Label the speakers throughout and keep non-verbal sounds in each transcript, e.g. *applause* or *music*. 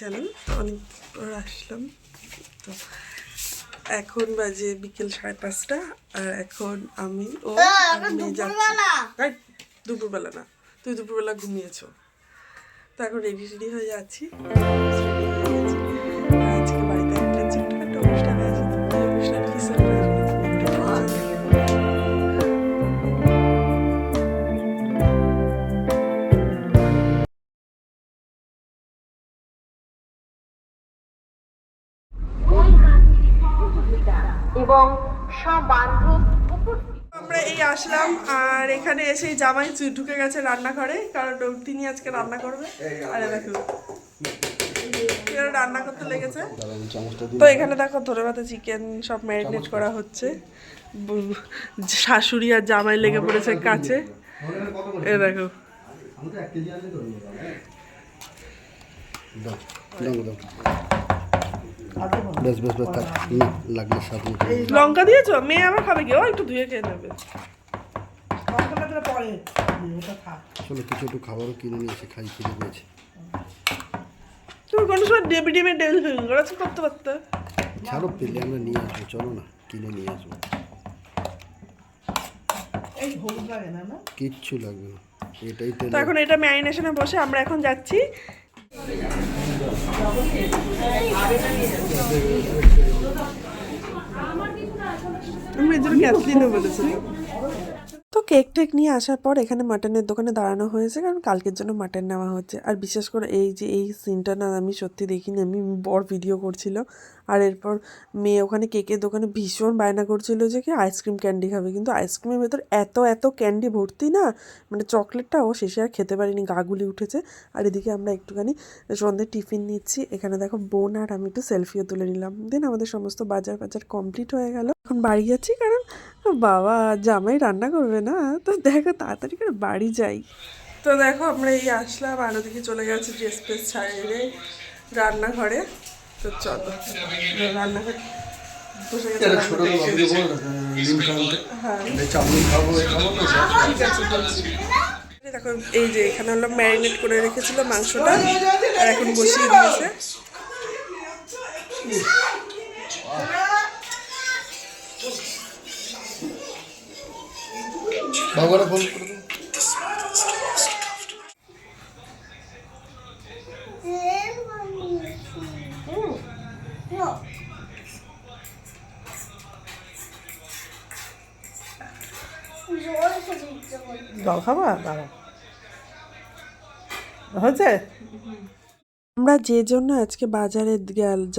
Speaker 1: Channel অনেক পর আসলাম। তো এখন বাজে বিকেল সাড়ে পাঁচটা আর এখন আমি ও দুপুরবেলা! না তুই দুপুরবেলা ঘুমিয়েছ। তো এখন রেডি রেডি হয়ে যাচ্ছি।
Speaker 2: এবং সব বান্ধব
Speaker 1: আমরা এই আসলাম আর এখানে এসে জামাই ঢুকে গেছে রান্নাঘরে কারণ তিনি আজকে রান্না করবে। আরে দেখো রান্না করতে লেগেছে। তো এখানে দেখো ধরে পাতা চিকেন সব ম্যারিনেট করা হচ্ছে। শাশুড়ি আর জামাই লেগে পড়েছে কাছে। এ দেখো।
Speaker 3: দাও। বেশ বেশ বেশ থাক না লাগলে স্বাদ মতো
Speaker 1: লঙ্কা দিয়েছ? মেয়ে আবার খাবে কি? ও একটু ধুয়ে খেয়ে নেবে।
Speaker 3: চলো কিছু একটু খাবারও কিনে নিয়ে এসে খাই পেয়েছে।
Speaker 1: তুমি কোনো সময় ডেবি ডেবি ফেবিল করাচ্ছ করতে পারতে।
Speaker 3: ছাড়ো পেলে আমরা নিয়ে আসব চলো না কিনে নিয়ে আসব। কিচ্ছু লাগবে না এটাই
Speaker 1: তো এখন এটা ম্যারিনেশনে বসে আমরা এখন যাচ্ছি আমি এর জন্য ক্যাথলিনও বলেছিলাম কেক টেক নিয়ে আসার পর এখানে মাটনের দোকানে দাঁড়ানো হয়েছে, কারণ কালকের জন্য মাটন নেওয়া হচ্ছে। আর বিশেষ করে এই যে, এই সিনটা না আমি সত্যি দেখিনি, আমি বড় ভিডিও করছিল। আর এরপর মেয়ে ওখানে কেকের দোকানে ভীষণ বায়না করছিল যে কি আইসক্রিম ক্যান্ডি খাবে। কিন্তু আইসক্রিমের ভেতর এত এত ক্যান্ডি ভর্তি না মানে চকলেটটা ও শেষে আর খেতে পারিনি গাগুলি উঠেছে। আর এদিকে আমরা একটুখানি সন্ধ্যে টিফিন নিচ্ছি। এখানে দেখো বোন আর আমি একটু সেলফিও তুলে নিলাম। দেন আমাদের সমস্ত বাজার বাজার কমপ্লিট হয়ে গেল। এখন বাড়ি যাচ্ছি, কারণ বাবা জামাই রান্না করবে না? তো দেখো তাড়াতাড়ি করে বাড়ি যাই। তো দেখো আমরা এই আসলাম আর ওদিকে চলে গেছে ড্রেস ফ্রেস ছাড়িয়ে রান্নাঘরে। তো চলো রান্নাঘরে বসে গেছে হ্যাঁ। আছে বলছি। দেখো এই যে এখানে হলো ম্যারিনেট করে রেখেছিল মাংসটা আর এখন বসিয়ে দিয়েছে।
Speaker 3: বাবারা ফোন করে দাও।
Speaker 4: জল খাবা দাঁড়া। হয়েছে?
Speaker 1: আমরা যে জন্য আজকে বাজারে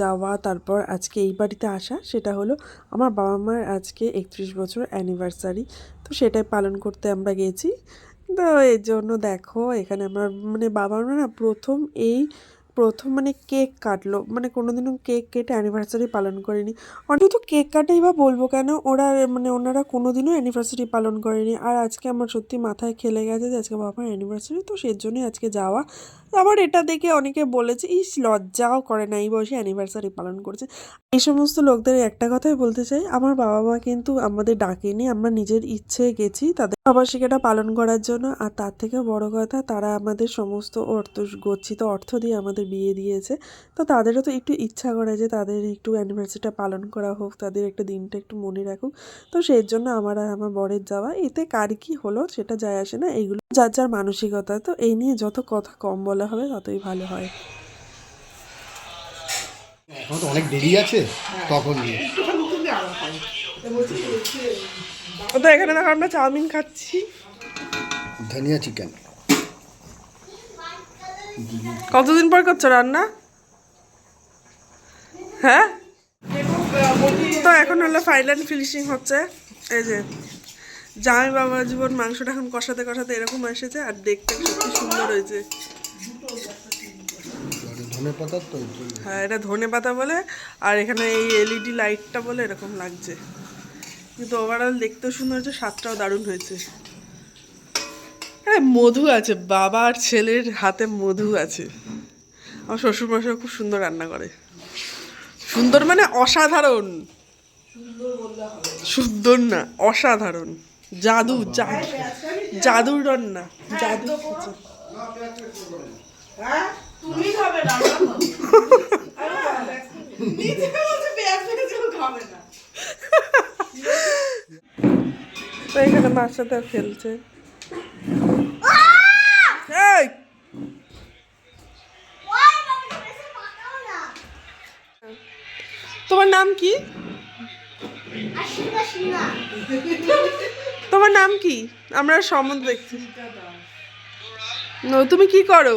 Speaker 1: যাওয়া, তারপর আজকে এই বাড়িতে আসা, সেটা হলো আমার বাবা মার আজকে একত্রিশ বছর অ্যানিভার্সারি তো সেটাই পালন করতে আমরা গেছি। তো এর জন্য দেখো, এখানে আমার মানে বাবা মা না প্রথম এই প্রথম মানে কেক কাটলো। মানে কোনোদিনও কেক কেটে অ্যানিভার্সারি পালন করেনি। অন্তত কেক কাটাই বা বলব কেন, ওরা মানে ওনারা কোনোদিনও অ্যানিভার্সারি পালন করেনি। আর আজকে আমার সত্যি মাথায় খেলে গেছে যে আজকে বাবার অ্যানিভার্সারি তো সেই জন্যই আজকে যাওয়া। আবার এটা দেখে অনেকে বলেছে, ইস, লজ্জাও করে না, এই বয়সে অ্যানিভার্সারি পালন করছে। এই সমস্ত লোকদের একটা কথাই বলতে চাই, আমার বাবা মা কিন্তু আমাদের ডাকেনি, আমরা নিজের ইচ্ছে গেছি তাদের আবাসিকাটা পালন করার জন্য আর তার থেকে বড় কথা তারা আমাদের সমস্ত অর্থ গচ্ছিত অর্থ দিয়ে আমাদের বিয়ে দিয়েছে। তো তাদেরও তো একটু ইচ্ছা করে যে তাদের একটু অ্যানিভার্সারিটা পালন করা হোক তাদের একটা দিনটা একটু মনে রাখুক। তো সেই জন্য আমার আর আমার বরের যাওয়া এতে কার কি হলো সেটা যায় আসে না এইগুলো যার যার মানসিকতা। তো এই নিয়ে যত কথা কম বলা হবে ততই ভালো হয়।
Speaker 3: এখন তো অনেক দেরি আছে তখন নিয়ে।
Speaker 1: তো এখানে দেখো আমরা চাউমিন খাচ্ছি।
Speaker 3: ধনিয়া চিকেন
Speaker 1: কতদিন পর করছ রান্না? হ্যাঁ? তো এখন হলো ফাইনাল ফিনিশিং হচ্ছে। এই যে জামাই বাবা জীবন মাংসটা এখন কষাতে কষাতে এরকম এসেছে আর দেখতে সত্যি সুন্দর হয়েছে। হ্যাঁ এটা ধনে পাতা বলে আর এখানে এই এলইডি লাইটটা বলে এরকম লাগছে। কিন্তু ওভারঅল দেখতেও সুন্দর হয়েছে স্বাদটাও দারুণ হয়েছে। হ্যাঁ মধু আছে বাবা আর ছেলের হাতে মধু আছে। আমার শ্বশুরমশাই খুব সুন্দর রান্না করে। সুন্দর মানে অসাধারণ। সুন্দর না অসাধারণ। জাদু জাদু জাদুর রান্না জাদু
Speaker 4: তুমি খাবে না। *laughs*
Speaker 1: তো এখানে মার সাথে খেলছে। তোমার নাম কি? তোমার নাম কি? আমরা সম্বন্ধ দেখছি। নো, তুমি কি করো?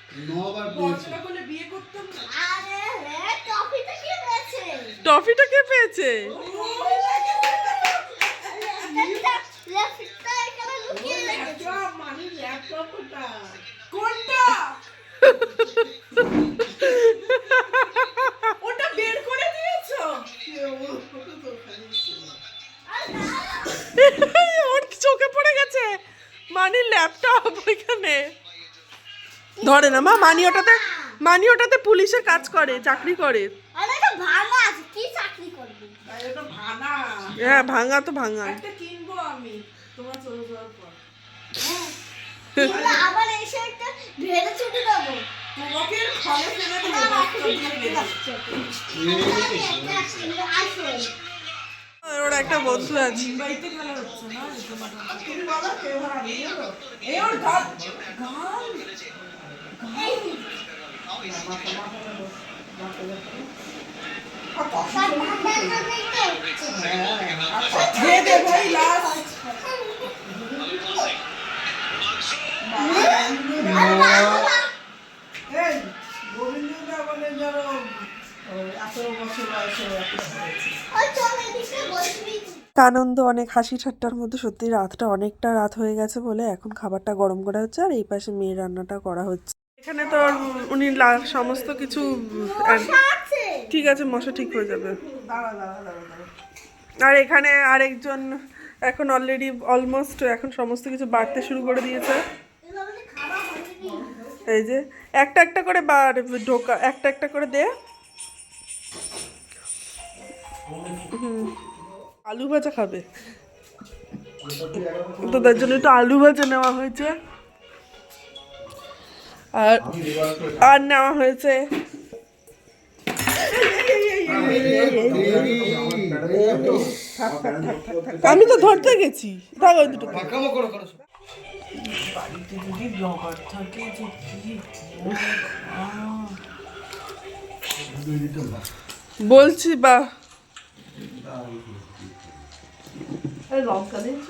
Speaker 3: নবার
Speaker 4: পড়াশোনা করলে বিয়ে করতাম না?
Speaker 5: আরে হ্যাঁ কে পেয়েছে?
Speaker 1: টফিটা কে পেয়েছে
Speaker 5: একটা লেফটটা এখানে লুকিয়ে রেখেছে
Speaker 4: ল্যাপটপ মানে ল্যাপটপটা কোনটা ওটা বের করে দিয়েছ
Speaker 1: ওর চোখে পড়ে গেছে মানি ল্যাপটপ ওইখানে ধরে না। মা মানি ওটাতে মানি ওটাতে পুলিশে কাজ করে চাকরি করে।
Speaker 5: আরে এটা ভালো আছে কি চাকরি করবে?
Speaker 4: তাই ওটা ভানা
Speaker 1: হ্যাঁ ভাঙা তো ভাঙা।
Speaker 4: দিয়ে দেবো।
Speaker 1: ওর একটা বন্ধু আছে। আনন্দ অনেক হাসি ঠাট্টার মধ্যে সত্যি রাতটা অনেকটা রাত হয়ে গেছে বলে এখন খাবারটা গরম করা হচ্ছে আর এই পাশে মেয়ের রান্নাটা করা হচ্ছে। এখানে তো উনি লা- সমস্ত কিছু ঠিক আছে মশা ঠিক হয়ে যাবে। আর এখানে আরেকজন এখন অলরেডি অলমোস্ট এখন সমস্ত কিছু বাড়তে শুরু করে দিয়েছে। এই যে একটা একটা করে বার ঢোকা একটা একটা করে দে। হুম। আলু ভাজা খাবে। তো তার জন্য একটু আলু ভাজা নেওয়া হয়েছে। আর আর নেওয়া হয়েছে। আমি তো ধরতে গেছি। থাক দুটো
Speaker 3: পাকামো করো করো
Speaker 4: বাড়িতে যদি ব্লগার থাকে যে কি?
Speaker 1: বলছি বা।
Speaker 4: লঙ্কা দিয়েছ?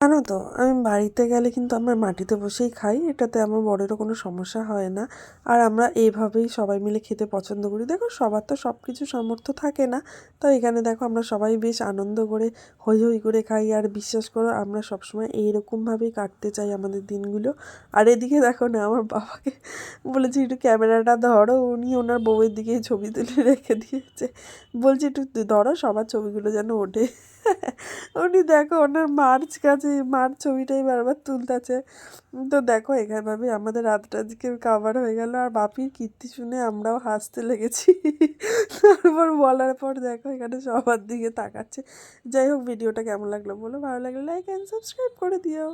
Speaker 1: জানো তো, আমি বাড়িতে গেলে কিন্তু আমরা মাটিতে বসেই খাই, এটাতে আমার বড়েরও কোনো সমস্যা হয় না। আর আমরা এইভাবেই সবাই মিলে খেতে পছন্দ করি। দেখো, সবার তো সব কিছু সামর্থ্য থাকে না। তো এখানে দেখো, আমরা সবাই বেশ আনন্দ করে হই হই করে খাই। আর বিশ্বাস করো, আমরা সবসময় এইরকমভাবেই কাটতে চাই আমাদের দিনগুলো। আর এদিকে দেখো না, আমার বাবাকে বলেছি, একটু ক্যামেরাটা ধরো। উনি ওনার বউয়ের দিকে ছবি তুলে রেখে দিয়েছে। বলছি, একটু ধরো, সবার ছবিগুলো যেন ওঠে। উনি দেখো ওনার মার্চ কাছে মার ছবিটাই বারবার তুলতেছে। তো দেখো এখানভাবে আমাদের রাতটা আজকে কাভার হয়ে গেল আর বাপির কীর্তি শুনে আমরাও হাসতে লেগেছি। তারপর বলার পর দেখো, এখানে সবার দিকে তাকাচ্ছে। যাই হোক, ভিডিওটা কেমন লাগল বলো? ভালো লাগলে লাইক অ্যান্ড সাবস্ক্রাইব করে দিও।